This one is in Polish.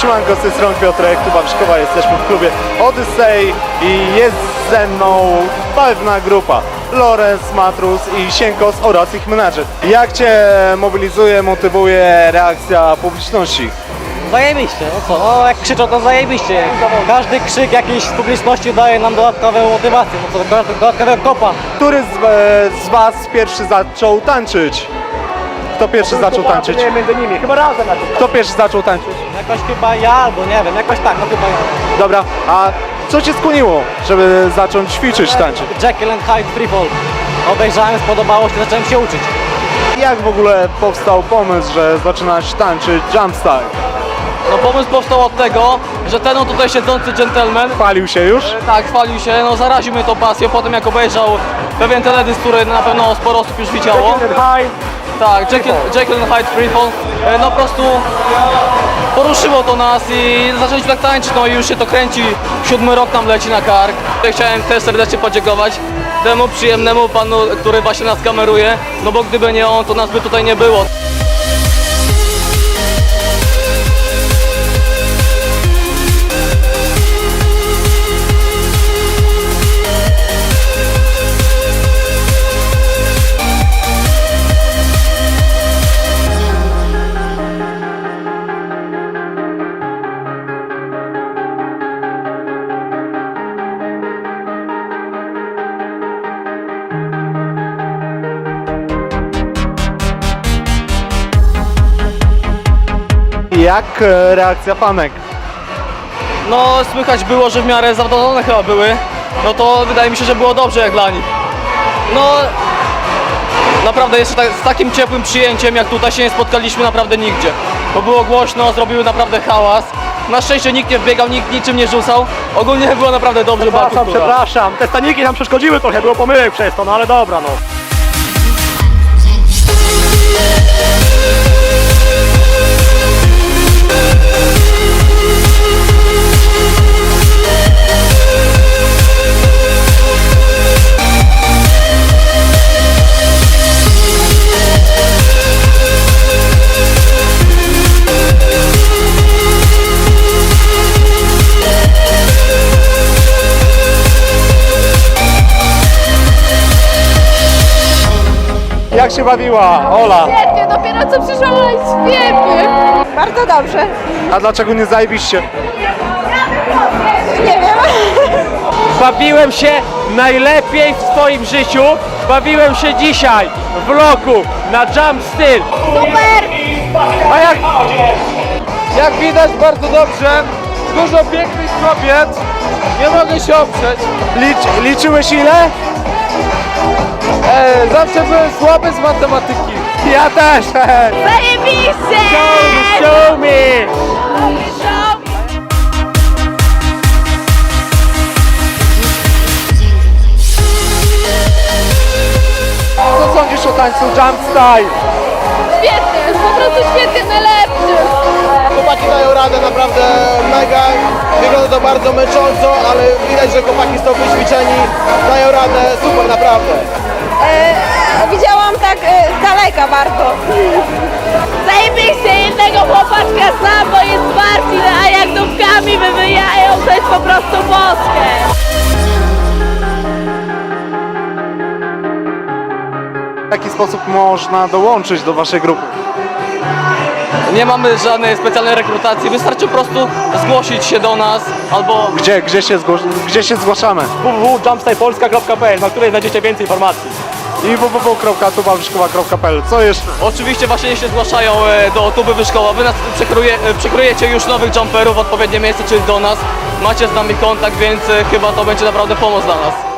Siemanko, z tej strony Piotrek, tu Wawrzykowa, jesteśmy w klubie Odyssey i jest ze mną pewna grupa. Lorenz, Matrus i Sienkos oraz ich menadżer. Jak Cię mobilizuje, motywuje reakcja publiczności? Zajebiście, no co, no jak krzyczą to zajebiście. Każdy krzyk jakiejś publiczności daje nam dodatkową motywację, no co, dodat- dodatkowego kopa. Który z, e, z Was pierwszy zaczął tańczyć? Kto pierwszy zaczął tańczyć? Nie, między nimi, chyba razem na Kto pierwszy zaczął tańczyć? Jakoś chyba ja, albo nie wiem, jakoś tak, no chyba ja. Dobra, a co Cię skłoniło, żeby zacząć ćwiczyć tańczyć? Jekyll and Hyde Freefall. Obejrzałem, spodobało się, zacząłem się uczyć. Jak w ogóle powstał pomysł, że zaczynasz tańczyć jump style? No pomysł powstał od tego, że ten o tutaj siedzący gentleman Palił się już? tak chwalił się, no zaraził mnie tą pasją, potem jak obejrzał pewien teledysk, który na pewno sporo osób już widziało. High. Tak, Jekyll, and Hyde Freefall, e, no po prostu poruszyło to nas i zaczęliśmy tak tańczyć, no i już się to kręci, siódmy rok nam leci na kark. Chciałem też serdecznie podziękować temu przyjemnemu panu, który właśnie nas kameruje, no bo gdyby nie on, to nas by tutaj nie było. Jak e, reakcja fanek? No słychać było, że w miarę zadowolone chyba były. No to wydaje mi się, że było dobrze jak dla nich. No naprawdę jeszcze tak, z takim ciepłym przyjęciem jak tutaj się nie spotkaliśmy naprawdę nigdzie. Bo było głośno, zrobiły naprawdę hałas. Na szczęście nikt nie wbiegał, nikt niczym nie rzucał. Ogólnie było naprawdę dobrze, Przepraszam, przepraszam. Te staniki nam przeszkodziły trochę, było pomyłek przez to, no ale dobra, no. Jak się bawiła Ola? Świetnie, dopiero co przyszłam, ale świetnie. Bardzo dobrze. A dlaczego nie zajebiście? Nie wiem. Bawiłem się najlepiej w swoim życiu. Bawiłem się dzisiaj w vlogu na Jump Styl. Super. A jak, jak widać bardzo dobrze, dużo pięknych kobiet. Nie mogę się oprzeć. Licz, liczyłeś ile? E, zawsze byłem słaby z matematyki. Ja też! Zajebiście. Show me! Co sądzisz o tańcu jump style? Świetnie, po prostu świetnie, najlepszy. Chłopaki dają radę naprawdę mega. Wygląda to bardzo męcząco, ale widać, że chłopaki są wyćwiczeni, dają radę, super naprawdę. Widziałam tak z daleka bardzo. Zajebiście, jednego chłopaczka znam, bo jest Marcin, a jak dupkami wywyjają, to jest po prostu boskie. W jaki sposób można dołączyć do waszej grupy? Nie mamy żadnej specjalnej rekrutacji, wystarczy po prostu zgłosić się do nas albo Gdzie, gdzie, się, zgłoś- gdzie się zgłaszamy? www.jumpstylepolska.pl, na której znajdziecie więcej informacji. I www.tubawyszkowa.pl Co jeszcze? Oczywiście właśnie się zgłaszają e, do tuby wyszkoła. Wy nas przekruje, e, przekrojecie już nowych jumperów w odpowiednie miejsce, czyli do nas. Macie z nami kontakt, więc e, chyba to będzie naprawdę pomoc dla nas.